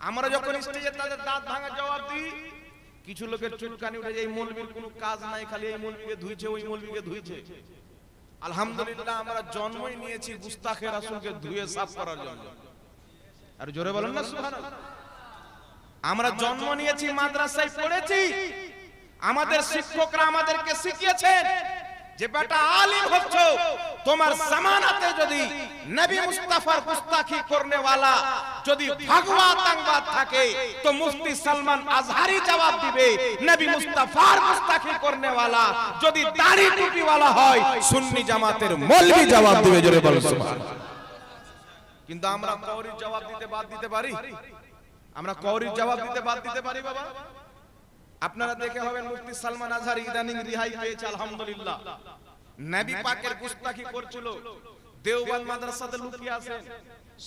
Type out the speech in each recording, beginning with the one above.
আমরা যখন স্টেজে তাদের দাঁত ভাঙা জবাব দিই, কিছু লোকের চুলকানি উঠে এই মৌলবীর কোনো কাজ নাই, খালি এই মৌলবীকে ধুইছে, ওই মৌলবীকে ধুইছে। আলহামদুলিল্লাহ, আমরা জন্মই নিয়েছি গুস্তাখে রাসূলকে ধুয়ে সাফ করার জন্য। আর জোরে বলেন না, সুবহানাল্লাহ। আমরা জন্ম নিয়েছি, মাদ্রাসায় পড়েছি। আমাদের শিক্ষকরা আমাদেরকে শিখিয়েছেন যে, বেটা আলিম হচ্ছ, তোমার জামানাতে যদি নবী মুস্তাফার গুস্তাখি করনে वाला যদি ভাগবা তাংবাদ থাকে তো মুফতি সালমান আজহারি জবাব দিবে নবী মুস্তাফার গুস্তাখি করনে वाला যদি দাড়ি টুপি वाला হয় সুন্নি জামাতের মৌলভী জবাব দিবে জোরে বলো সুবহানাল্লাহ কিন্তু আমরা কওরির জবাব দিতে বাদ দিতে পারি আমরা কওরির জবাব দিতে বাদ দিতে পারি বাবা আপনারা দেখে হবেন মুফতি সালমান আজহার ইদানিং রিহাই পেয়েছে আলহামদুলিল্লাহ নবী পাকের গুস্তাখি করছিল দেওবন্দ মাদ্রাসাতে লুকিয়ে আছেন।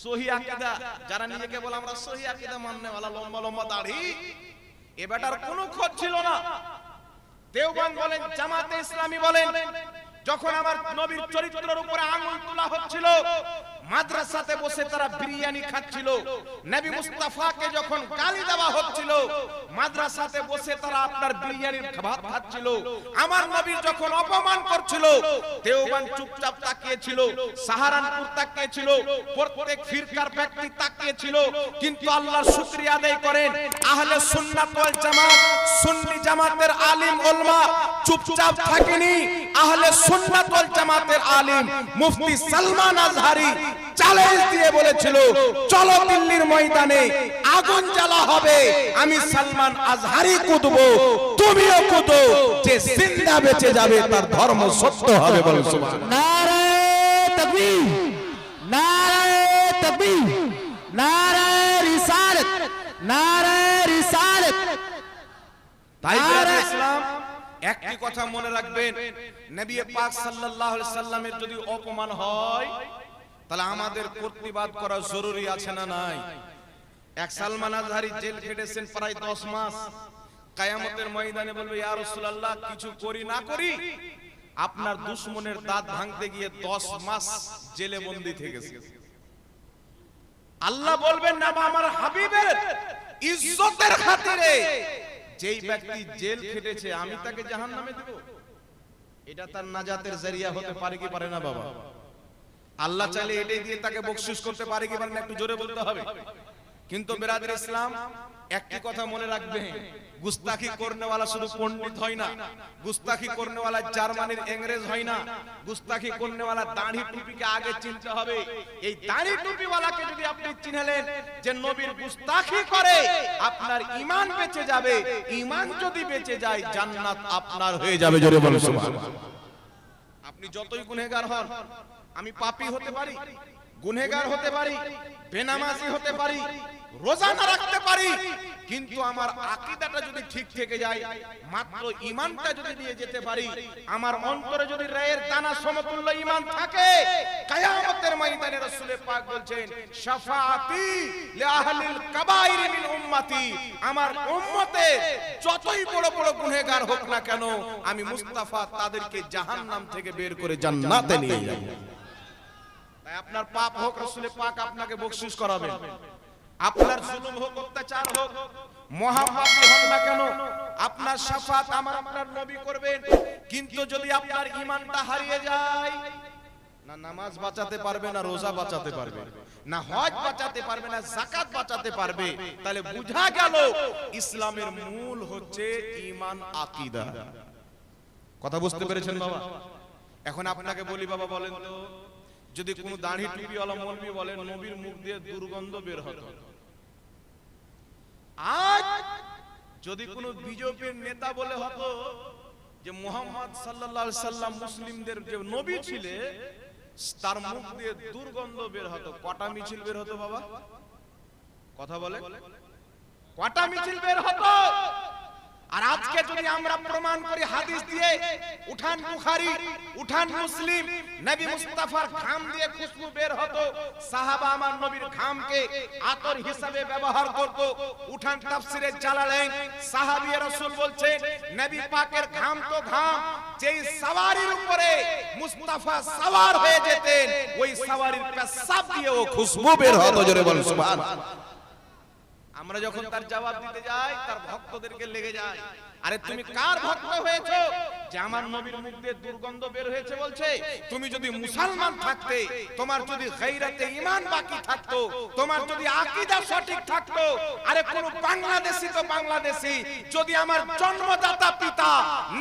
সহি আকীদা, যারা নিজেকে বলে আমরা সহি আকীদা মাননে वाला লম্বা লম্বা দাড়ি, এ বেটার কোনো খোঁজ ছিল না। দেওবান বলেন, জামাতে ইসলামী বলেন যখন আমার নবীর চরিত্রের উপরে আঙুল তোলা হচ্ছিল, মাদ্রাসাতে বসে তারা বিরিয়ানি খাচ্ছিল, নবী মুস্তাফাকে যখন গালি দেওয়া হচ্ছিল, মাদ্রাসাতে বসে তারা আপনার বিরিয়ানির ভাত খাচ্ছিল। আমার নবীর যখন অপমান করছিল, দেওবান চুপচাপ তাকিয়েছিল, সাহারানপুর তাকিয়েছিল, প্রত্যেক ফিরকার ব্যক্তি তাকিয়েছিল, কিন্তু আল্লাহর শুকরিয়া আদায় করেন, আহলে সুন্নাত ওয়াল জামাত, সুন্নি জামাতের আলিম উলমা চুপচাপ থাকেনি, আহলে সুন্নাত ওয়াল জামাতের আলিম মুফতি সালমান আজহারি চ্যালেঞ্জ দিয়ে বলেছিল চলো দিল্লির ময়দানে আগুন জ্বালা হবে। আমি সালমান আজহারি কুদবো তুমিও কুদো যে জিন্দা বেঁচে যাবে তার ধর্ম সত্য হবে বলো নারায়ে তাকবীর নারায়ে তাকবীর নারায়ে রিসালাত নারায়ে রিসালাত। তাই ইসলাম একটি কথা মনে রাখবেন, নবী পাক সাল্লাল্লাহু আলাইহি সাল্লামের যদি অপমান হয়, তাহলে আমাদের প্রতিবাদ করা জরুরি আছে না নাই? এক সালমান আজহারি জেল খেটেছেন প্রায় 10 মাস। কায়ামতের ময়দানে বলবে, ইয়া রাসূলুল্লাহ, কিছু করি না করি? আপনার দুশমনের দাঁত ভাঙতে গিয়ে 10 মাস জেলে বন্দী থেকেছে আল্লাহ বলবেন না আমার হাবিবের ইজ্জতের খাতিরে যেই ব্যক্তি জেল খেটেছে আমি তাকে জাহান নামে দেব। এটা তার নাজাতের জারিয়া হতে পারে কি পারে না বাবা। আল্লাহ চাইলে এটাই দিয়ে তাকে বকশিস করতে পারে কি পারে না একটু জোরে বলতে হবে। কিন্তু বেরাদের ইসলাম একটি কথা মনে রাখবে। গুস্তাখি করনেওয়ালা শুধু পণ্ডিত হয় না। গুস্তাখি করনেওয়ালা জার্মানির ইংরেজ হয় না। গুস্তাখি করনেওয়ালা দাড়ি টুপিকে আগে চিনতে হবে। এই দাড়ি টুপিওয়ালাকে যদি আপনি চিনলেন যে নবীর গুস্তাখি করে, আপনার ঈমান বেঁচে যাবে। ঈমান যদি বেঁচে যায়, জান্নাত আপনার হয়ে যাবে। জোরে বলুন, সুবহানাল্লাহ। আপনি যতই গুনেগার হন, আমি পাপী হতে পারি গুনেগার হতে পারি, বেনামাজি হতে পারি রোজা না রাখতে পারি কিন্তু আমার আকীদাটা যদি ঠিক থেকে যায় মাত্র ঈমানটা যদি নিয়ে যেতে পারি আমার অন্তরে যদি রায়ের দানা সমতুল্য ঈমান থাকে কিয়ামতের ময়দানে রাসূল পাক বলছেন শাফাআতি লি আহলিল কাবাইর মিন উম্মতি। আমার উম্মতে যতই বড় বড় গুনেগার হোক না কেন আমি মুস্তাফা তাদেরকে জাহান্নাম থেকে বের করে জান্নাতে নিয়ে যাব। তাই আপনার পাপ হোক রাসূলের পাক আপনাকে বকশিশ করাবেন। আপনার জুলুম হোক, অত্যাচার হোক, মহাপাপী হন না কেন, আপনার শাফাত আমার আপনার নবী করবেন। কিন্তু যদি আপনার ঈমানটা হারিয়ে যায়, না নামাজ বাঁচাতে পারবে, না রোজা বাঁচাতে পারবে, না হজ বাঁচাতে পারবে, না জাকাত বাঁচাতে পারবে, তাহলে বুঝা গেল ইসলামের মূল হচ্ছে ঈমান আকীদা। কথা বুঝতে পেরেছেন বাবা? এখন আপনাকে বলি বাবা, বলেন তো, যদি কোনো দাড়ি টুপিওয়ালা মৌলবি বলেন, নবীর মুখ দিয়ে দুর্গন্ধ বের হতো। আজ যদি কোনো বিজেপির নেতা বলে হতো যে মোহাম্মদ সাল্লাল্লাহু সাল্লাম মুসলিমদের যে নবী ছিলে তার মুখ দিয়ে দুর্গন্ধ বের হতো। কটা মিছিল বের হতো বাবা? কথা বলে? কটা মিছিল বের হতো? আর আজকে যদি আমরা প্রমাণ করি হাদিস দিয়ে, উঠান বুখারী, উঠান মুসলিম, নবী মুস্তাফার ঘাম দিয়ে খুশবু বের হতো, সাহাবা আমার নবীর ঘামকে আতর হিসাবে ব্যবহার করত, উঠান তাফসিরে জালালাইন সাহাবী রাসূল বলছেন, নবী পাকের ঘাম তো ঘাম, যেই সওয়ারির উপরে মুস্তাফা সওয়ার হয়ে যেতেন, ওই সওয়ারির পেশাব দিয়ে ও খুশবু বের হতো, জোরে বল সুবহানাল্লাহ। আমরা যখন তার জবাব দিতে যাই তার ভক্তদেরকে লেগে যায়। আরে তুমি কার ভক্ত হয়েছো যে আমার নবীর মুখ দিয়ে দুর্গন্ধ বের হয়েছে বলছে তুমি যদি মুসলমান থাকতে তোমার যদি গায়রাতে ঈমান বাকি থাকতো তোমার যদি আকীদা সঠিক থাকতো আরে কোন বাংলাদেশি তো বাংলাদেশি যদি আমার জন্মদাতা পিতা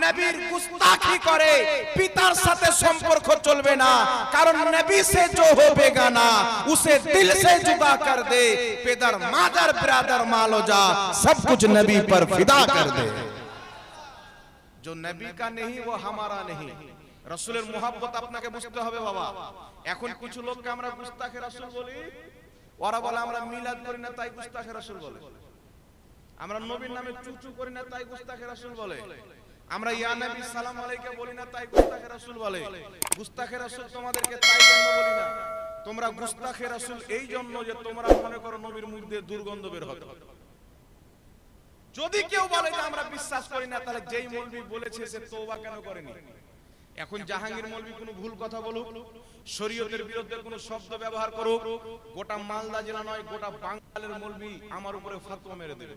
নবীর গুস্তাখি করে পিতার সাথে সম্পর্ক চলবে না কারণ নবী से जो हो बेगाना उसे दिल से जुदा कर दे पेदर मादर ब्रादर मालो जा सब कुछ नबी पर फिदा कर दे जो नबी का नहीं वो हमारा नहीं রসুলের মোহাব্বত আপনাকে বুঝতে হবে বাবা এখন কিছু লোককে আমরা গুস্তাখে রসুল বলি ওরা বলে আমরা মিলাদ করি না তাই গুস্তাখে রসুল বলে আমরা নবীর নামে চুচু করি না তাই গুস্তাখে রসুল বলে আমরা ইয়া নবী সালাম আলাইকে বলি না তাই গুস্তাখে রসুল বলে গুস্তাখে রসুল তোমাদেরকে তাই জন্য বলি না তোমরা গুস্তাখে রসুল এই জন্য যে তোমরা মনে করো নবীর মুখ দিয়ে দুর্গন্ধ বের হবে যদি কেউ বলে যে আমরা বিশ্বাস করি না তাহলে যেই মৌলবি বলেছে সে তওবা কেন করেনি? এখন জাহাঙ্গীর মৌলবি কোনো ভুল কথা বলুক শরীয়তের বিরুদ্ধে কোনো শব্দ ব্যবহার করুক গোটা মালদা জেলা নয় গোটা বাঙালের মৌলবি আমার উপরে ফাতোয়া মেরে দেবে।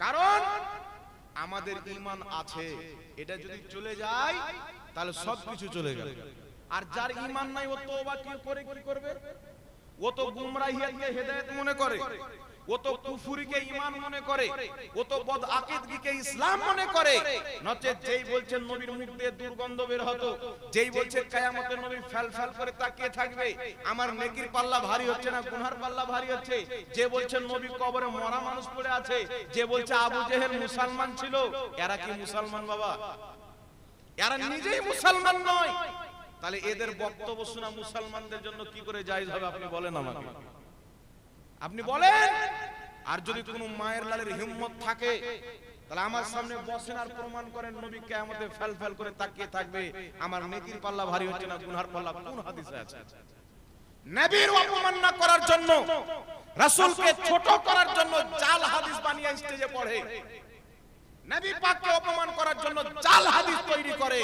কারণ আমাদের ঈমান আছে এটা যদি চলে যায় তাহলে সবকিছু চলে যাবে আর যার ঈমান নাই ও তওবা কি করে কি করবে? ও তো গুমরাহিয়াতকে হেদায়েত মনে করে ও তো কুফুরিকে ঈমান মনে করে, ও তো বদ ইসলাম মনে করে। নচে যেই বলছেন নবীর মুখ দিয়ে দুর্গন্ধ বের হতো, যেই বলছে কিয়ামতের নবী ফেল ফেল করে তাকিয়ে থাকবে, আমার নেকির পাল্লা ভারী হচ্ছে না গুনহার পাল্লা ভারী হচ্ছে? যে বলছেন নবী কবরে মরা মানুষ পড়ে আছে, যে বলছে আবু মুসলমান ছিল, এরা কি মুসলমান বাবা? এরা নিজেই মুসলমান নয়। তাহলে এদের বক্তব্য শোনা মুসলমানদের জন্য কি করে জায়েজ হবে আপনি বলেন আপনি বলেন আর যদি কোনো মায়ের লালের হিম্মত থাকে তাহলে আমার সামনে বসেন আর প্রমাণ করেন নবী কিয়ামতে ফেল ফেল করে তাকিয়ে থাকবে। আমার নেকির পাল্লা ভারী হচ্ছে না গুনহার পাল্লা কোন হাদিসে আছে? নবীর অপমাননা করার জন্য রাসূলকে ছোট করার জন্য জাল হাদিস বানিয়ে স্টেজে পড়ে। নবী পাককে অপমান করার জন্য জাল হাদিস তৈরি করে।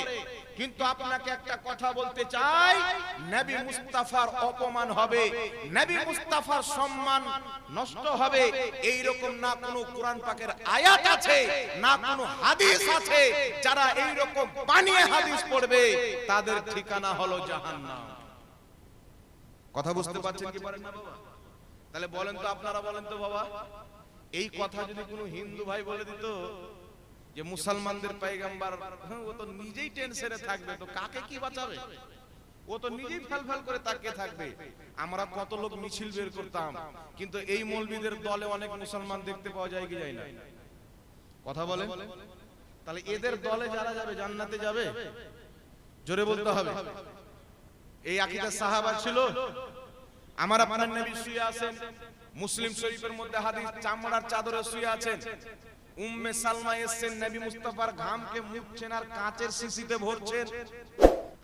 কিন্তু আপনাকে একটা কথা বলতে চাই, নবী মুস্তাফার অপমান হবে, নবী মুস্তাফার সম্মান নষ্ট হবে এই রকম না কোনো কোরআন পাকের আয়াত আছে, না কোনো হাদিস আছে, যারা এই রকম বানিয়ে হাদিস পড়বে, তাদের ঠিকানা হলো জাহান্নাম। কথা বুঝতে পারছেন কি পারেন না বাবা? তাহলে বলেন তো আপনারা বলেন তো বাবা। এই কথা যদি কোনো হিন্দু ভাই বলে দিত যে মুসলমানদের পাইগাম্বার হ্যাঁ, ও তো নিজেই টেনশনে থাকবে তো কাকে কি বাঁচাবে? ও তো নিজেই ফেল ফেল করে তাকিয়ে থাকবে। আমরা কত লোক মিছিল বের করতাম কিন্তু এই মৌলবীদের দলে অনেক মুসলমান দেখতে পাওয়া যায় কি যায় না? কথা বলে তাহলে এদের দলে যারা যাবে জান্নাতে যাবে? জোরে বলতে হবে। এই আকিদা সাহাবা ছিল। আমার আপনার নবী শুয়ে আছেন মুসলিম শরীফের মধ্যে হাদিস চামড়ার চাদরে শুয়ে আছেন। উম্মে সালমা এসেছেন নবী মুস্তাফার ঘামকে মুছছেন আর কাঁচের শিশিতে ভরছেন।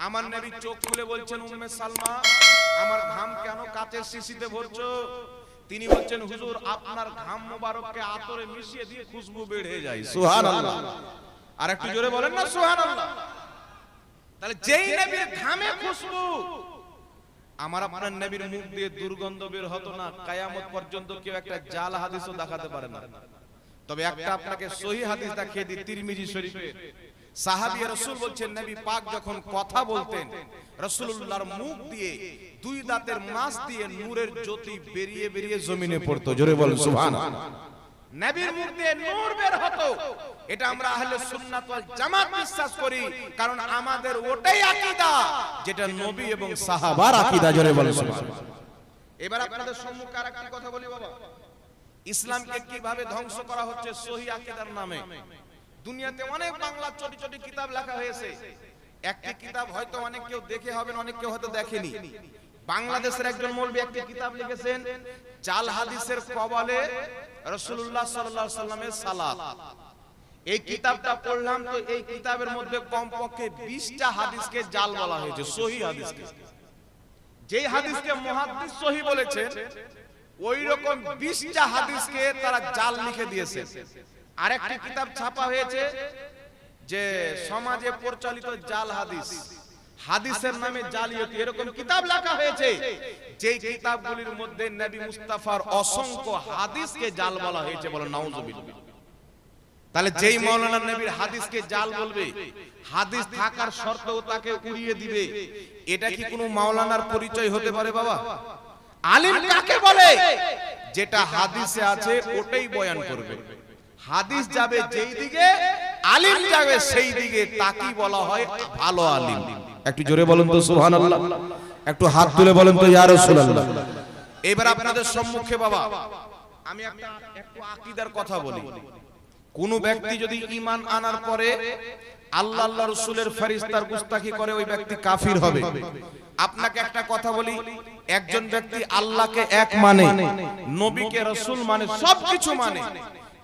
আমার নবী চোখ খুলে বলছেন উম্মে সালমা আমার ঘাম কেন কাঁচের শিশিতে ভরছো? তিনি বলছেন হুজুর আপনার ঘাম মোবারককে আতরে মিশিয়ে দিয়ে খুশবু বেড়ে যায়। সুবহানাল্লাহ। আর একটু জোরে বলেন না সুবহানাল্লাহ। তাহলে যেই নবীর ঘামে খুশবু আমার আপনার নবীর মুখ দিয়ে দুর্গন্ধ বের হতো না কায়ামত পর্যন্ত কেউ একটা জাল হাদিসও দেখাতে পারে না। তবে একটা আপনাকে সহি হাদিস দেখিয়ে দিই, তিরমিজি শরীফে। সাহাবী রাসূল বলছেন, নবী পাক যখন কথা বলতেন, রাসূলুল্লাহর মুখ দিয়ে, দুই দাঁতের মাছ দিয়ে নূরের জ্যোতি বেরিয়ে বেরিয়ে জমিনে পড়তো। জোরে বলেন, সুবহানাল্লাহ। নবীর মুখ দিয়ে নূর বের হতো। এটা আমরা আহলে সুন্নাত ওয়াল জামাত বিশ্বাস করি, কারণ আমাদের ওটাই আকীদা, যেটা নবী এবং সাহাবার আকীদা। জোরে বলেন, সুবহানাল্লাহ। এবার আপনাদের সম্মুখে আরেকটি কথা বলি, বাবা। ইসলামকে কীভাবে ধ্বংস করা হচ্ছে সহি আকীদার নামে। দুনিয়াতে অনেক বাংলা ছোট ছোট কিতাব লেখা হয়েছে। একটি কিতাব হয়তো অনেক কেউ দেখে হবেন, অনেক কেউ হয়তো দেখেনি। বাংলাদেশের একজন মৌলবী একটি কিতাব লিখেছেন, জাল হাদিসের কবলে রাসূলুল্লাহ সাল্লাল্লাহু আলাইহি সাল্লামের সালাত। এই কিতাবটা পড়লাম তো এই কিতাবের মধ্যে কমপক্ষে 20টা হাদিসকে জাল বলা হয়েছে, সহি হাদিসকে। যেই হাদিসকে মুহাদ্দিস সহি বলেছেন ওই রকম 20টা হাদিসকে তারা জাল লিখে দিয়েছে। আরেকটি কিতাব ছাপা হয়েছে যে সমাজে প্রচলিত জাল হাদিস। হাদিসের নামে জালিয়াতি, এরকম কিতাব লেখা হয়েছে। যেই কিতাবগুলির মধ্যে নবী মুস্তাফার অসংখ্য হাদিসকে জাল বলা হয়েছে বলে নাউজুবিল্লাহ। তাহলে যেই মাওলানা নবীর হাদিসকে জাল বলবে, হাদিস থাকার শর্তেও তাকে উড়িয়ে দিবে। এটা কি কোনো মাওলানার পরিচয় হতে পারে বাবা? আলিম কাকে বলে? যেটা হাদিসে আছে ওটাই বয়ান করবে। হাদিস যাবে যেই দিকে আলিম যাবে সেই দিকে তাকি বলা হয় ভালো আলিম। একটু জোরে বলেন তো সুবহানাল্লাহ। একটু হাত তুলে বলেন তো ইয়া রাসূলুল্লাহ। এবার আপনাদের সম্মুখে বাবা আমি একটা একটু আকীদার কথা বলি। কোন ব্যক্তি যদি ঈমান আনার পরে আল্লাহ আল্লাহ রসুলের ফেরেশতার গুস্তাখি করে ওই ব্যক্তি কাফির হবে। আপনাকে একটা কথা বলি, একজন ব্যক্তি আল্লাহকে এক মানে নবীকে রসুল মানে সবকিছু মানে।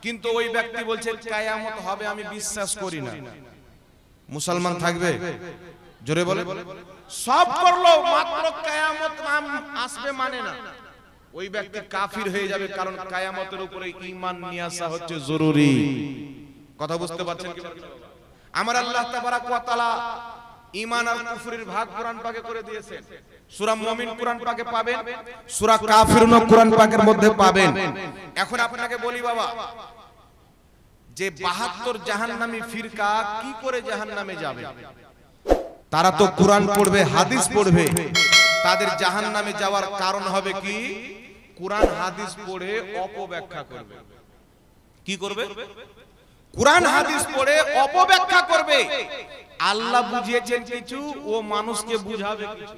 কিন্তু ওই ব্যক্তি বলছে, কায়ামত হবে, আমি বিশ্বাস করি না। মুসলমান থাকবে? জোরে বলে সব করল, মাত্র কায়ামত আসবে মানে না। ওই ব্যক্তি কাফির হয়ে যাবে, কারণ কায়ামতের উপরে ঈমান নিয়ে আসা হচ্ছে জরুরি। কথা বুঝতে পারছেন? কি আমার আল্লাহ তাবারাক আর ভাগ কোরআন পাকে করে দিয়েছেন। কোরআন পাকে পাবেন কোরআন পাকের মধ্যে পাবেন। এখন আপনাকে বলি বাবা, যে 72 জাহান্নামী ফিরকা কি করে জাহান্নামে যাবে? তারা তো কোরআন পড়বে, হাদিস পড়বে। তাদের জাহান্নামে যাওয়ার কারণ হবে কি? কোরআন, হাদিস পড়ে অপব্যাখ্যা করবে। কি করবে? কোরআন, হাদিস পড়ে অপব্যাখ্যা করবে। আল্লাহ বুঝিয়েছেন কিছু, ও মানুষকে বুঝাবে কিছু।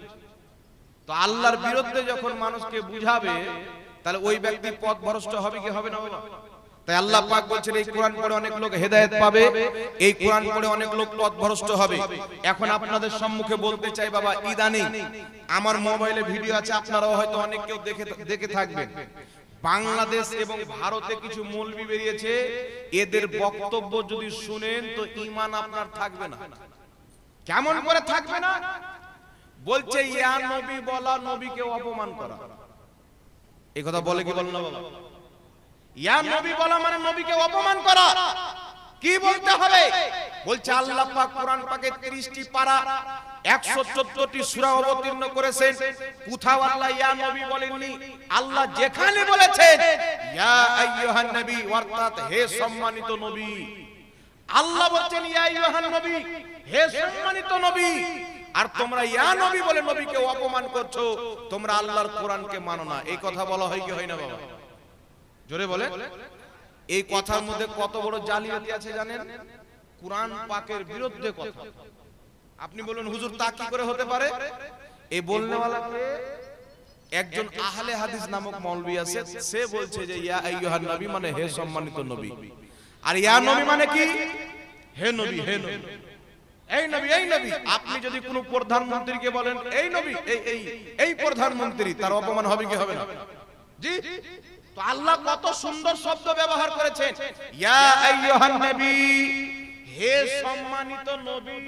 তো আল্লাহর বিরুদ্ধে যখন মানুষকে বুঝাবে, তাহলে ওই ব্যক্তি পথ ভ্রষ্ট হবে কি হবে না তাই আল্লাহ পাক বলছেন, এই কোরআন পড়ে অনেক লোক হেদায়েত পাবে, এই কোরআন পড়ে অনেক লোক পথ ভ্রষ্ট হবে। এখন আপনাদের সম্মুখে বলতে চাই, বাবা, ইদানিং আমার মোবাইলে ভিডিও আছে, আপনারাও হয়তো অনেক কেউ দেখে দেখে থাকবেন। বাংলাদেশ এবং ভারতে কিছু মৌলবি বেরিয়েছে, এদের বক্তব্য যদি শুনেন তো ঈমান আপনার থাকবে না। কেমন করে থাকবে না? বলছে, ইয়া নবী বলা নবীকে অপমান করা। এই কথা বলে কি বলেন না বাবা ইয়া নবী বলা মানে নবীকে অপমান করা। কি বলতে হবে? বলছে আল্লাহ পাক কোরআন পাকে 30টি পারা 114টি সূরা অবতীর্ণ করেছেন। কোথাও আল্লাহ ইয়া নবী বলেননি। আল্লাহ যেখানে বলেছেন ইয়া আইয়ুহান নবী, অর্থাৎ হে সম্মানিত নবী। আল্লাহ বলছেন, ইয়া আইয়ুহান নবী, হে সম্মানিত নবী। আর তোমরা ইয়া নবী বলে নবীকে অপমান করছ, তোমরা আল্লাহর কোরআনকে মানো না। এই কথা বলা হয় কি হয় না বাবা? জোরে বলে এই কথার মধ্যে কত বড় জালিয়াতি আছে জানেন? কোরআন পাকের বিরুদ্ধে কথা। আপনি বলুন, হুজুর তা কি করে হতে পারে? এই বলনেওয়ালাকে একজন আহলে হাদিস নামক মৌলবি আছে, সে বলছে যে, ইয়া আইয়ুহান নবী মানে হে সম্মানিত নবী। আর ইয়া নবী মানে কি? হে নবী হে নবী। এই নবী এই নবী। আপনি যদি কোনো প্রধানমন্ত্রীকে বলেন, এই নবী, এই এই এই প্রধানমন্ত্রী, তার অপমান হবে কি হবে না? জি। তো আল্লাহ কত সুন্দর শব্দ ব্যবহার করেছেন। ইয়া আইয়ুহান নবী হে সম্মানিত নবী।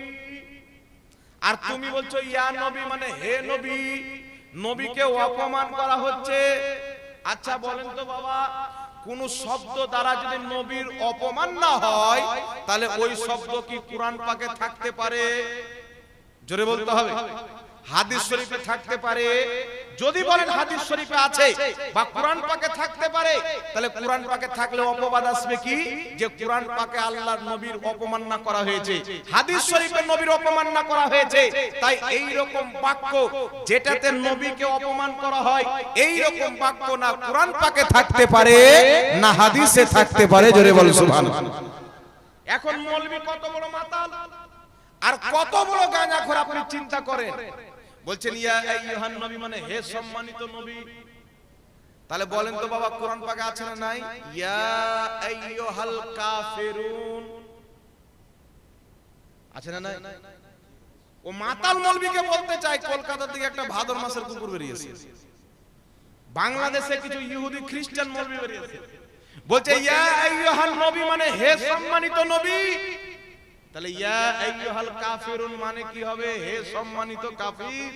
আর তুমি বলছো, ইয়া নবী মানে হে নবী। নবীকে অপমান করা হচ্ছে। আচ্ছা বলেন তো বাবা, কোন শব্দ দ্বারা যদি নবীর অপমান না হয়, তাহলে ওই শব্দ কি কোরআন পাকে থাকতে পারে? জোরে বলতে হবে। হাদিস শরীফে থাকতে পারে। যদি বলেন হাদিস শরীফে আছে বা কোরআন পাকে থাকতে পারে তাহলে কোরআন পাকে থাকলে অপবাদ আসবে কি? যে কোরআন পাকে আল্লাহর নবীর অপমাননা করা হয়েছে। হাদিস শরীফে নবীর অপমাননা করা হয়েছে। তাই এই রকম বাক্য যেটাতে নবীকে অপমান করা হয় এই রকম বাক্য না কোরআন পাকে থাকতে পারে না হাদিসে থাকতে পারে জোরে বল সুবহানাল্লাহ। এখন মৌলবি কত বড় মাতাল আর কত বড় গাঁজাখোর আপনি চিন্তা করেন বলছেন ইয়া আইয়ুহান নবী মানে হে সম্মানিত নবী। তাহলে বলেন তো বাবা কোরআন পাকে আছে না নাই? ইয়া আইয়ুহাল কাফিরুন। আছে না নাই? ও মাতাল মৌলবীকে বলতে চাই কলকাতার দিকে একটা ভাদর মাসের কুকুর বেরিয়েছে। বাংলাদেশে কিছু ইহুদি খ্রিস্টান মৌলবী বেরিয়েছে। বলছে ইয়া আইয়ুহান নবী মানে হে সম্মানিত নবী। তাহলে ইয়া আইয়ুহাল কাফিরুন মানে কি হবে? হে সম্মানিত কাফির।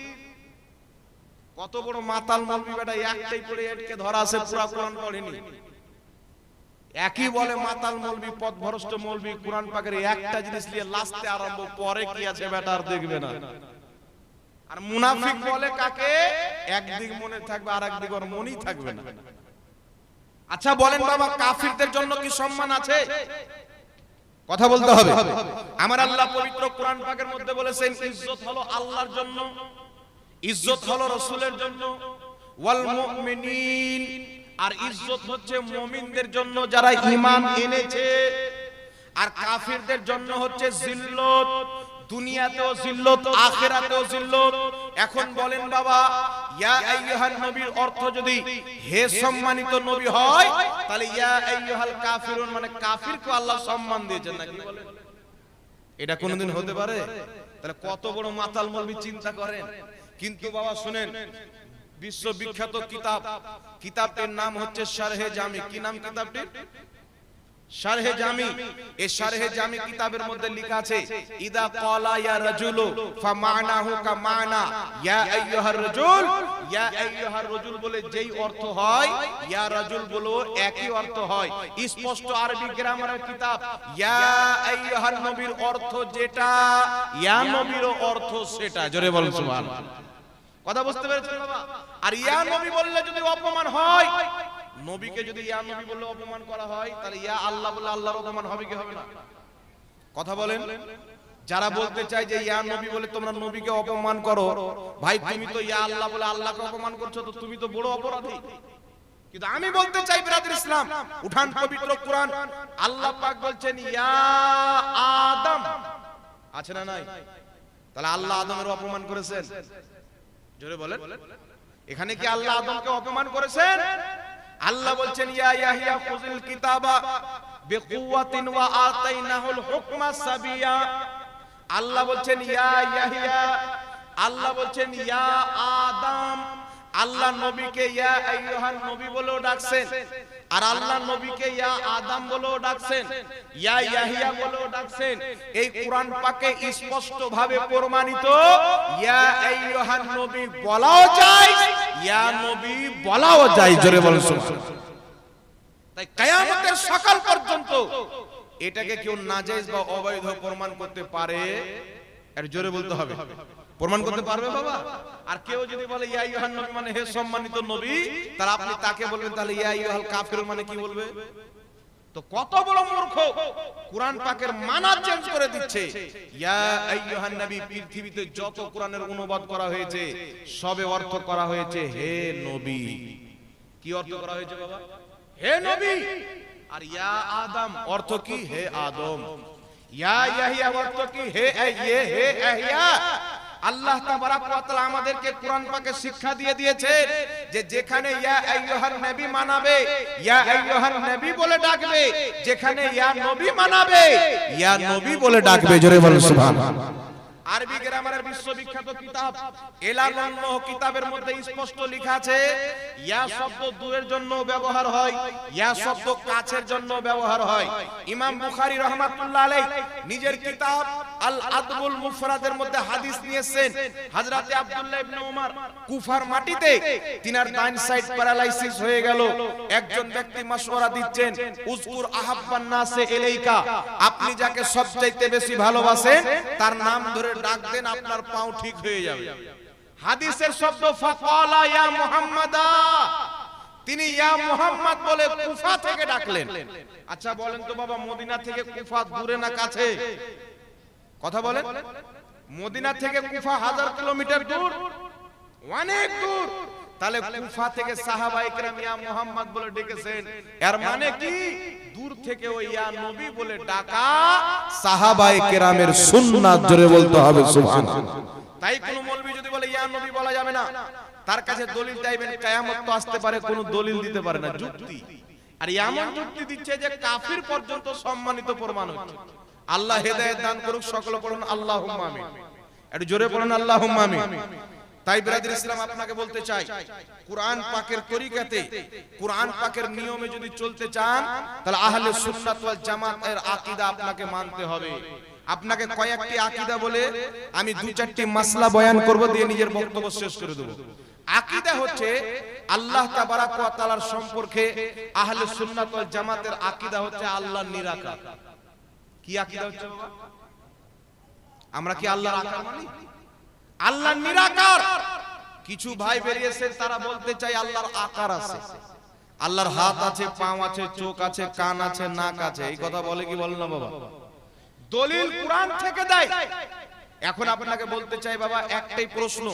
কত বড় মাতাল মৌলবি বেটা একটাই পড়ে এটকে ধরা আছে পুরা কোরআন পড়েনি। একই বলে মাতাল মৌলবি পথ ভ্রষ্ট মৌলবি কোরআন পাকের একটা জিনিস নিয়ে লাস্টে আরম্ভ পরে কি আছে বেটা আর দেখবে না। আর মুনাফিক বলে কাকে? একদিক মনে থাকবে আর একদিক ওর মনেই থাকবে না। আচ্ছা বলেন বাবা কাফিরদের জন্য কি সম্মান আছে? কথা বলতে হবে। আমার আল্লাহ পবিত্র কোরআন পাকের মধ্যে বলেছেন ইজ্জত হলো আল্লাহর জন্য ইজ্জত হলো রসুলের জন্য ওয়াল মুমিনিন। আর ইজ্জত হচ্ছে মুমিনদের জন্য যারা ঈমান এনেছে আর কাফিরদের জন্য হচ্ছে জিল্লত। দুনিয়াতেও জিল্লত আখিরাতেও জিল্লত। এখন বলেন বাবা ইয়া আইয়ুহান নবীর অর্থ যদি হে সম্মানিত নবী হয় তাহলে ইয়া আইয়ুহাল কাফিরুন মানে কাফিরকে আল্লাহ সম্মান দিয়েছেন নাকি বলেন? এটা কোনোদিন হতে পারে? তাহলে কত বড় মাতাল মলবি চিন্তা করেন। কিন্তু বাবা শুনেন বিশ্ববিখ্যাত কিতাব কিতাবটির নাম হচ্ছে শারহে জামি। কি নাম কিতাবটির? শারহে জামি এই শারহে জামি কিতাবের মধ্যে লেখা আছে ইদা ক্বালা ইয়া রাজুলু ফামানাহু কামানা ইয়া আইয়ুহার রাজুল ইয়া আইয়ুহার রাজুল বলে যেই অর্থ হয় ইয়া রাজুল বলো একই অর্থ হয় স্পষ্ট আরবি গ্রামারের কিতাব ইয়া আইয়ুহার নবীর অর্থ যেটা ইয়া নবীর অর্থ সেটা জোরে বলুন সুবহানাল্লাহ। কথা বুঝতে পেরেছেন বাবা? আর ইয়া নবী বললে যদি অপমান হয় নবীকে যদি ইয়া নবী বললে অপমান করা হয়, তাহলে ইয়া আল্লাহ বললে আল্লাহর অপমান হবে কি হবে না? কথা বলেন? যারা বলতে চায় যে ইয়া নবী বলে তোমরা নবীকে অপমান করো, ভাই, তুমি তো ইয়া আল্লাহ বলে আল্লাহকে অপমান করছ, তো তুমি তো বড় অপরাধী। কিন্তু আমি বলতে চাই, বিরাদের ইসলাম, উঠান পবিত্র কোরআন, আল্লাহ পাক বলছেন, ইয়া আদম। আছে না নাই? তাহলে আল্লাহ আদমের অপমান করেছেন। জোরে বলেন। এখানে কি আল্লাহ আদমকে অপমান করেছেন? আল্লাহ বলছেন, ইয়া ইয়াহিয়া, খুযিল কিতাবা বিকুওয়াতিন ওয়া আতাইনাহুল হুকমা সাবিয়া। আল্লাহ বলছেন, ইয়া ইয়াহিয়া, আল্লাহ বলছেন, ইয়া আদম, আল্লাহ নবীকে, ইয়া আইয়ুহান নবী বলেও ডাকছেন। আর আল্লাহ নবীকে ইয়া আদম বলেও ডাকছেন, ইয়া ইয়াহিয়া বলেও ডাকছেন। এই কোরআন পাকে স্পষ্ট ভাবে প্রমাণিত, ইয়া আইয়ুহান নবী বলাও যায়, ইয়া নবী বলাও যায়, জোরে বলুন সুবহানাল্লাহ। তাই কিয়ামতের সকাল পর্যন্ত এটাকে কেউ নাজায়েজ বা অবৈধ প্রমাণ করতে পারে, এর জোরে বলতে হবে। প্রমাণ করতে পারবে বাবা? আর কেউ যদি বলে ইয়া ইউহান নবী মানে হে সম্মানিত নবী তাহলে আপনি তাকে বলবেন তাহলে ইয়া ইউহাল কাফির মানে কি বলবে? তো কত বড় মূর্খ! কোরআন পাকের মানা চেঞ্জ করে দিচ্ছে। ইয়া আইয়ুহান নবী পৃথিবীতে যত কোরআনের অনুবাদ করা হয়েছে সবে অর্থ করা হয়েছে হে নবী। কি অর্থ করা হয়েছে বাবা? হে নবী! আর ইয়া আদম অর্থ কি? হে আদম। ইয়া ইয়াহিয়া অর্থ কি? হে ইয়ে হে ইয়াহিয়া আল্লাহ আমাদেরকে কোরআন পাকে শিক্ষা দিয়ে দিয়েছে যে যেখানে ইয়া নবী মানাবে, ইয়া নবী বলে ডাকবে। যেখানে ইয়া নবী মানাবে, ইয়া নবী বলে ডাকবে। জোরে বলুন, সুবহানাল্লাহ। আরবি গ্রামারের বিশ্ববিখ্যাত কিতাব কিতাবের মধ্যে স্পষ্ট লেখা আছে, ইয়া শব্দ দূরের জন্য ব্যবহার হয়, ইয়া শব্দ কাছের জন্য ব্যবহার হয়। ইমাম বুখারী রাহমাতুল্লাহ নিজের কিতাব আল আদবুল মুফরাদের মধ্যে হাদিস নিয়েছেন। হযরতে আব্দুল্লাহ ইবনে উমর কুফার মাটিতে তিনার ডাইন সাইড প্যারালাইসিস হয়ে গেল। একজন ব্যক্তি মাশওয়ারা দিচ্ছেন উজকুর আহাব্বান নাসে ইলাইকা, আপনি যাকে সবচাইতে বেশি ভালোবাসেন, তার নাম ধরে ডাক দেন, আপনার পাও ঠিক হয়ে যাবে। হাদিসের শব্দ, ফাকালা ইয়া মুহাম্মাদা। তিনি ইয়া মুহাম্মদ বলে কুফা থেকে ডাকলেন। আচ্ছা বলেন তো বাবা, মদিনা থেকে কুফা দূরে না কাছে? কথা বলেন? মদিনা থেকে কুফা হাজার কিলোমিটার দূর। অনেক দূর। তাহলে কুফা থেকে সাহাবায়ে কেরাম ইয়া মুহাম্মদ বলে ডেকেছেন। এর মানে কি? দূর থেকে ওই ইয়া নবী বলে ডাকা। সাহাবায়ে কেরামের সুন্নাত জোরে বলতে হবে সুবহানাল্লাহ। তাই কোন মৌলবি যদি বলে ইয়া নবী বলা যাবে না তার কাছে দলিল চাইবেন কিয়ামত তো আসতে পারে কোনো দলিল দিতে পারে না। যুক্তি। আর এমন যুক্তি দিচ্ছে যে কাফির পর্যন্ত সম্মানিত প্রমাণ হচ্ছে। আল্লাহ হেদায়েত দান করুক সকল পড়ুন আল্লাহুম্মা আমিন। একটু জোরে পড়ুন আল্লাহুম্মা আমিন। তাই বিরাদির ইসলাম আপনাকে বলতে চাই কোরআন পাকের তরিকাতে কোরআন পাকের নিয়মে যদি চলতে চান তাহলে আহলে সুন্নাত ওয়াল জামাত এর আকীদা আপনাকে মানতে হবে। আপনাকে কয়েকটি আকীদা বলে আমি দু চারটি মাসলা বয়ান করব দিয়ে নিজের বক্তব্য শেষ করে দেব। আকীদা হচ্ছে আল্লাহ তাবারাক ওয়া তাআলার সম্পর্কে আহলে সুন্নাত ওয়াল জামাতের আকীদা হচ্ছে আল্লাহর নিরাকার কি আকীদা হচ্ছে বাবা? আমরা কি আল্লাহর আকার মানি? আল্লাহ নিরাকার। কিছু ভাই বেরিয়েছেন তারা বলতে চাই আল্লাহর আকার আছে। আল্লাহর হাত আছে পাও আছে চোখ আছে কান আছে নাক আছে। এই কথা বলে কি বল না বাবা? দলিল কোরআন থেকে দেয়। এখন আপনাকে বলতে চাই বাবা একটাই প্রশ্ন।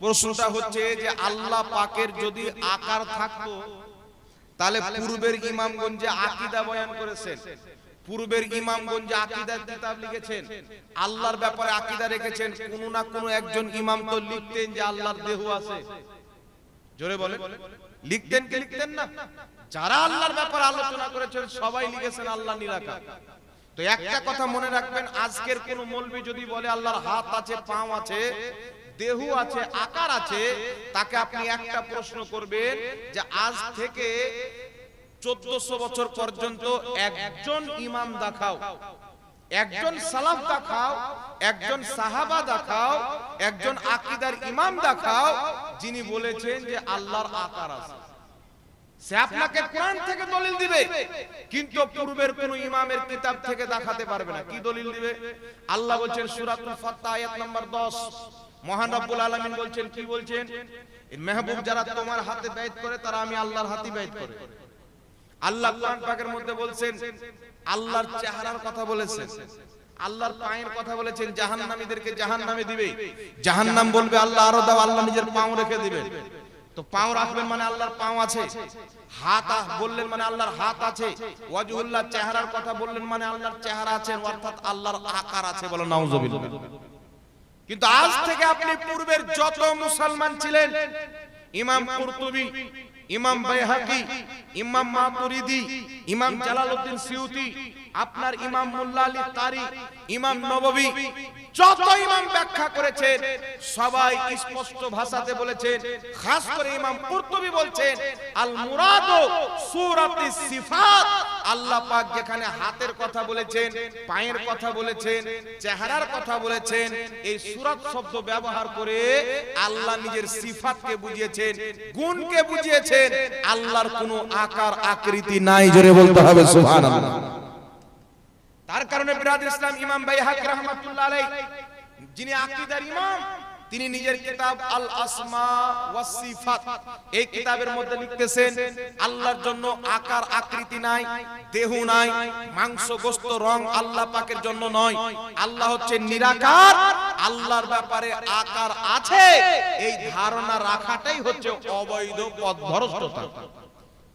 প্রশ্নটা হচ্ছে যে আল্লাহ পাকের যদি আকার থাকতো তাহলে পূর্বের ইমামগঞ্জ আকীদা বয়ান করেছেন। পূর্বের ইমামগঞ্জ আকীদার কিতাব লিখেছেন। আল্লাহর ব্যাপারে আকীদা রেখেছেন। কোন না কোন একজন ইমাম তো লিখতেন যে আল্লাহর দেহ আছে। জোরে বলে লিখতেন কি লিখতেন না? যারা আল্লাহর ব্যাপারে আলোচনা করেছেন, সবাই লিখেছেন আল্লাহ নিরাকার। তো একটা কথা মনে রাখবেন, আজকের কোন মৌলবি যদি বলে আল্লাহর হাত আছে, পাও আছে, দেহ আছে, আকার আছে, তাকে আপনি একটা প্রশ্ন করবেন যে আজ থেকে চোদ্দশো বছর পর্যন্ত একজন ইমাম দেখাও একজন সালাফ দেখাও একজন সাহাবা দেখাও একজন আকিদার ইমাম দেখাও যিনি বলেছেন যে আল্লাহর আকার আছে। সে আপনাকে কোরআন থেকে দলিল দিবে কিন্তু পূর্বের কোন ইমামের কিতাব থেকে দেখাতে পারবে না। কি দলিল দিবে? আল্লাহ বলছেন সূরাতুল ফাত্তা আয়াত নাম্বার 10 মহান রব্বুল আলামিন বলছেন কি বলছেন মেহবুব যারা তোমার হাতে বাইত করে তারা আমি আল্লাহর হাতে বাইত করে। আল্লাহ কোরআন পাকের মধ্যে বলছেন, আল্লাহর চেহারার কথা বলেছেন, আল্লাহর পায়ের কথা বলেছেন, জাহান্নামীদেরকে জাহান্নামে দিবে। জাহান্নাম বলবে, আল্লাহ আরও দাও, আল্লাহ নিজের পাও রেখে দিবেন তো পাও রাখবেন মানে আল্লাহর পাও আছে। হাত বললেন মানে আল্লাহর হাত আছে। ওয়াজহুল্লাহ চেহারার কথা বললেন মানে আল্লাহর চেহারা আছে, অর্থাৎ আল্লাহর আকার আছে বলো নাউজুবিল্লাহ। কিন্তু আজ থেকে আপনি পূর্বের যত মুসলমান ছিলেন, ইমাম কুরতুবি, ইমাম বাইহাকি ইমাম মাতুরিদি, ইমাম জালালউদ্দিন সিউতি, আপনার ইমাম মোল্লা আলী তারি, ইমাম নববী, যত ইমাম ব্যাখ্যা করেছেন, সবাই স্পষ্ট ভাষাতে বলেছেন, খাস করে ইমাম কুরতুবি বলছেন, আল মুরাদু সূরাতি সিফাত। আল্লাহ পাক যেখানে হাতের কথা বলেছেন, পায়ের কথা বলেছেন, চেহারার কথা বলেছেন, এই সূরাত শব্দ ব্যবহার করে আল্লাহ নিজের সিফাতকে বুঝিয়েছেন, গুণকে বুঝিয়েছেন, আল্লাহর কোনো আকার আকৃতি নাই, জোরে বলতে হবে, সুবহানাল্লাহ। তার কারণে বিরাদ ইসলাম ইমাম বাইহাক রহমাতুল্লাহ আলাই যিনি আকীদার ইমাম তিনি নিজের কিতাব আল আসমা ওয়াস সিফাত। এই কিতাবের মধ্যে লিখতেছেন, আল্লাহর জন্য আকার আকৃতি নাই, দেহ নাই, মাংস, গোস্ত, রং আল্লাহ পাকের জন্য নয়। আল্লাহ হচ্ছে নিরাকার, আল্লাহর ব্যাপারে আকার আছে। এই ধারণা রাখাটাই হচ্ছে অবৈধ পথভ্রষ্টতা।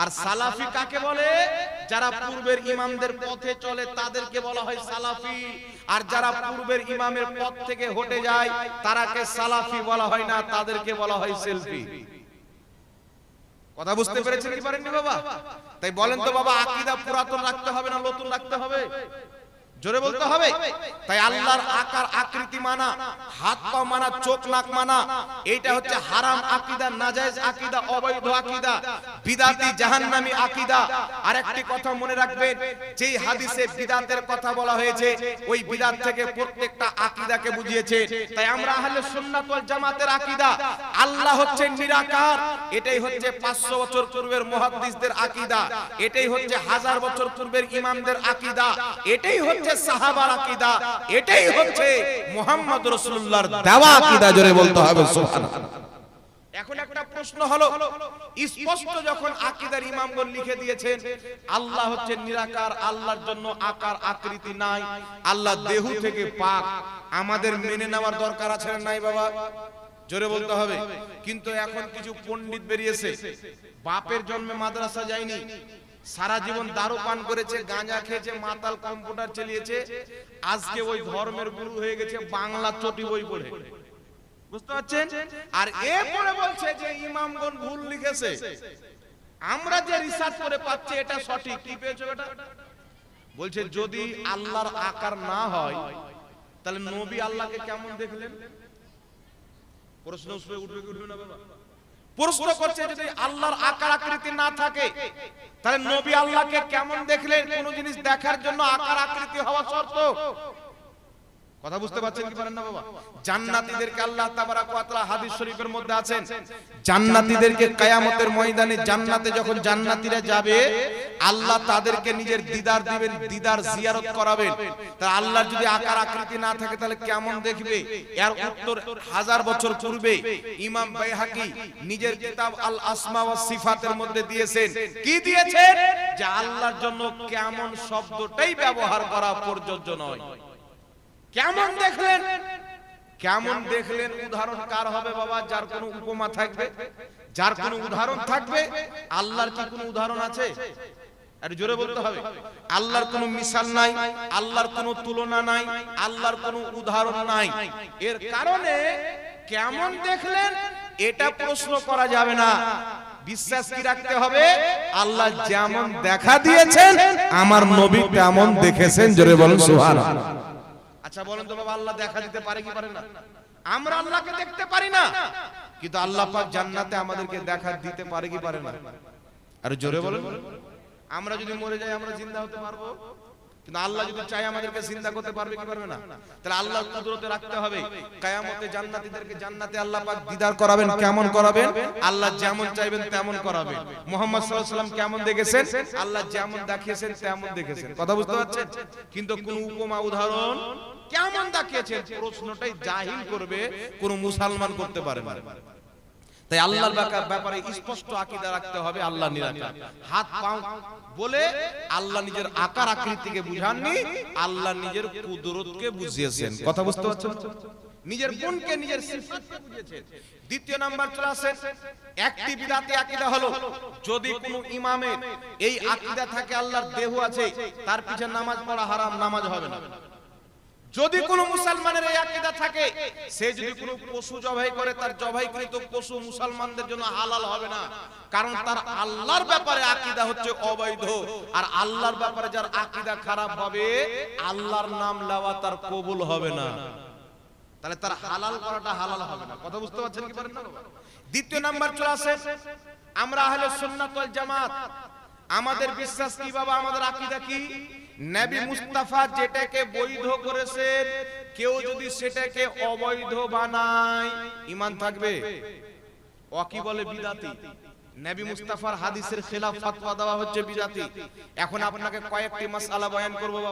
আর সালাফি কাকে বলে? যারা পূর্বের ইমামদের পথে চলে, তাদেরকে বলা হয় সালাফি। আর যারা পূর্বের ইমামের পথ থেকে হটে যায়, তারাকে সালাফি বলা হয় না, তাদেরকে বলা হয় সেলফি। কথা বুঝতে পেরেছেন কি পারেননি বাবা? তাই বলেন তো বাবা, আকীদা পুরাতন রাখতে হবে না, নতুন রাখতে হবে। জোরে বলতে হবে। তাই আল্লাহর আকার, আকৃতি মানা, হাত পা মানা, চোখ নাক মানা, এইটা হচ্ছে হারাম আকীদা, নাজায়েজ আকীদা, অবৈধ আকীদা, বিদাতি, জাহান্নামী আকীদা। আর একটি কথা মনে রাখবেন, যেই হাদিসে বিদাতের কথা বলা হয়েছে, ওই বিদাত থেকে প্রত্যেকটা আকীদাকে বুঝিয়েছে। তাই আমরা আহলে সুন্নাত ওয়াল জামাতের আকীদা, আল্লাহ হচ্ছে নিরাকার, এটাই হচ্ছে 500 বছর পূর্বের মুহাদ্দিসদের আকীদা, এটাই হচ্ছে হাজার বছর পূর্বের ইমামদের আকীদা, এটাই হচ্ছে সাহাবার আকীদা। এটাই হচ্ছে মুহাম্মদ রাসূলুল্লাহর দেওয়া আকীদা জোরে বলতে হবে সুবহানাল্লাহ। এখন একটা প্রশ্ন হলো স্পষ্ট যখন আকীদার ইমামগণ লিখে দিয়েছেন আল্লাহ হচ্ছে নিরাকার আল্লাহর জন্য আকার আকৃতি নাই আল্লাহ দেহ থেকে পাক আমাদের মেনে নেওয়ার দরকার আছে নাই বাবা? জোরে বলতে হবে। কিন্তু এখন কিছু পণ্ডিত বেরিয়েছে। বাপের জন্মে মাদ্রাসা যায়নি সারা জীবন দারু পান করেছে, গাঁজা খেয়েছে, মাতাল কম্পিউটার চালিয়েছে। আজকে ওই ধর্মের গুরু হয়ে গেছে বাংলা চটি বই পড়ে। বুঝতে পারছেন? আর এ পরে বলছে যে ইমামগণ ভুল লিখেছে। আমরা যে রিসার্চ করে পাচ্ছি, এটা সঠিক। কি পেয়েছ এটা বলছে, যদি আল্লাহর আকার না হয়, তাহলে নবী আল্লাহকে কেমন দেখলেন? প্রশ্ন উঠবে কি উঠবে না বাবা? প্রশ্ন করছে যদি আল্লাহর আকার আকৃতি না থাকে, তাহলে নবী আল্লাহকে কেমন দেখলেন? কোন জিনিস দেখার জন্য আকার আকৃতি হওয়া শর্ত। কথা বুঝতে পারছেন কি পারেন না, বাবা? জান্নাতীদেরকে আল্লাহ তাবারাক ওয়া তাআলা হাদিস শরীফের মধ্যে আছেন। জান্নাতীদেরকে কিয়ামতের ময়দানে জান্নাতে যখন জান্নাতীরা যাবে, আল্লাহ তাদেরকে নিজের দিদার দিবেন, দিদার জিয়ারত করাবেন। তা আল্লাহর যদি আকার আকৃতি না থাকে, তাহলে কেমন দেখবে? এর উত্তর হাজার বছর পূর্বে ইমাম বাইহাকি নিজের কিতাব আল আসমা ওয়া সিফাতের মধ্যে দিয়েছেন। কি দিয়েছেন? যে আল্লাহর জন্য কেমন শব্দটাই ব্যবহার করা প্রযোজ্য নয়। কেমন দেখলেন? কেমন দেখলেন? উদাহরণ কার হবে বাবা? যার কোনো উপমা থাকবে? যার কোনো উদাহরণ থাকবে? আল্লাহর কি কোনো উদাহরণ আছে? আর জোরে বলতে হবে। আল্লাহর কোনো মিসাল নাই আল্লাহর কোনো তুলনা নাই আল্লাহর কোনো উদাহরণ নাই। এর কারণে কেমন দেখলেন? এটা প্রশ্ন করা যাবে না। বিশ্বাস কি রাখতে হবে? আল্লাহ যেমন দেখা দিয়েছেন আমার নবী তেমন দেখেছেন। জোরে বলুন সুবহানাল্লাহ। আচ্ছা বলেন তো বাবা, আল্লাহ দেখা দিতে পারে কি পারে না? আমরা আল্লাহকে দেখতে পারি না। কিন্তু আল্লাহ পাক জান্নাতে আমাদেরকে দেখা দিতে পারে কি পারে না? আর জোরে বলেন। আমরা যদি মরে যাই, আমরা জিন্দা হতে পারব? কিন্তু আল্লাহ যদি চাই আমাদেরকে চিন্তা করতে পারবে, কি পারবে না? তাহলে আল্লাহ কুদরতে রাখতে হবে। কিয়ামতে জান্নাতীদেরকে জান্নাতে আল্লাহ পাক দিদার করাবেন, কেমন করাবেন? আল্লাহ যেমন চাইবেন তেমন করাবেন। মুহাম্মদ সাল্লাল্লাহু আলাইহি সাল্লাম কেমন দেখেছেন? আল্লাহ যেমন দেখিয়েছেন, তেমন দেখেছেন। কথা বুঝতে পারছেন? কিন্তু কোন উপমা, উদাহরণ কেমন দেখিয়েছেন? প্রশ্নটাই জাহিল করবে, কোন মুসলমান করতে পারে না। তাই আল্লাহর ব্যাপারে স্পষ্ট আকীদা রাখতে হবে আল্লাহ নিরাকার। হাত পাও বলে আল্লাহ নিজের আকার আকৃতিকে বুঝাননি আল্লাহ নিজের কুদরতকে বুঝিয়েছেন। কথা বুঝতে পারছেন? নিজের গুণকে নিজের সিফাতকে বুঝিয়েছেন। দ্বিতীয় নাম্বার চলে আসেন একটি বিদাতি আকীদা হলো যদি কোনো ইমামের এই আকীদা থাকে আল্লাহর দেহ আছে তার পিছনে নামাজ পড়া হারাম নামাজ হবে না। যদি কোনো মুসলমানের এই আকীদা থাকে, সে যদি কোনো পশু জবাই করে, তার জবাইকৃত পশু মুসলমানদের জন্য হালাল হবে না। কারণ তার আল্লাহর ব্যাপারে আকীদা হচ্ছে অবৈধ। আর আল্লাহর ব্যাপারে যার আকীদা খারাপ হবে, আল্লাহর নাম নেওয়া তার কবুল হবে না। তাহলে তার হালাল করাটা হালাল হবে না। কথা বুঝতে পারছেন কি পারেন না? দ্বিতীয় নাম্বার চলে আসে, আমরা আহলে সুন্নাত ওয়াল জামাত, আমাদের বিশ্বাস কি বাবা? আমাদের আকীদা কি? নবী মুস্তাফা যেটাকে বৈধ করেছেন কেউ যদি সেটাকে অবৈধ বানায় ঈমান থাকবে? ওয়াকি বলে বিদাতি? নবী মুস্তাফার হাদিসের খেলাফ ফতোয়া দেওয়া হচ্ছে বিদাতি। এখন আপনাকে কয়েকটি মাসআলা বয়ান করব বাবা।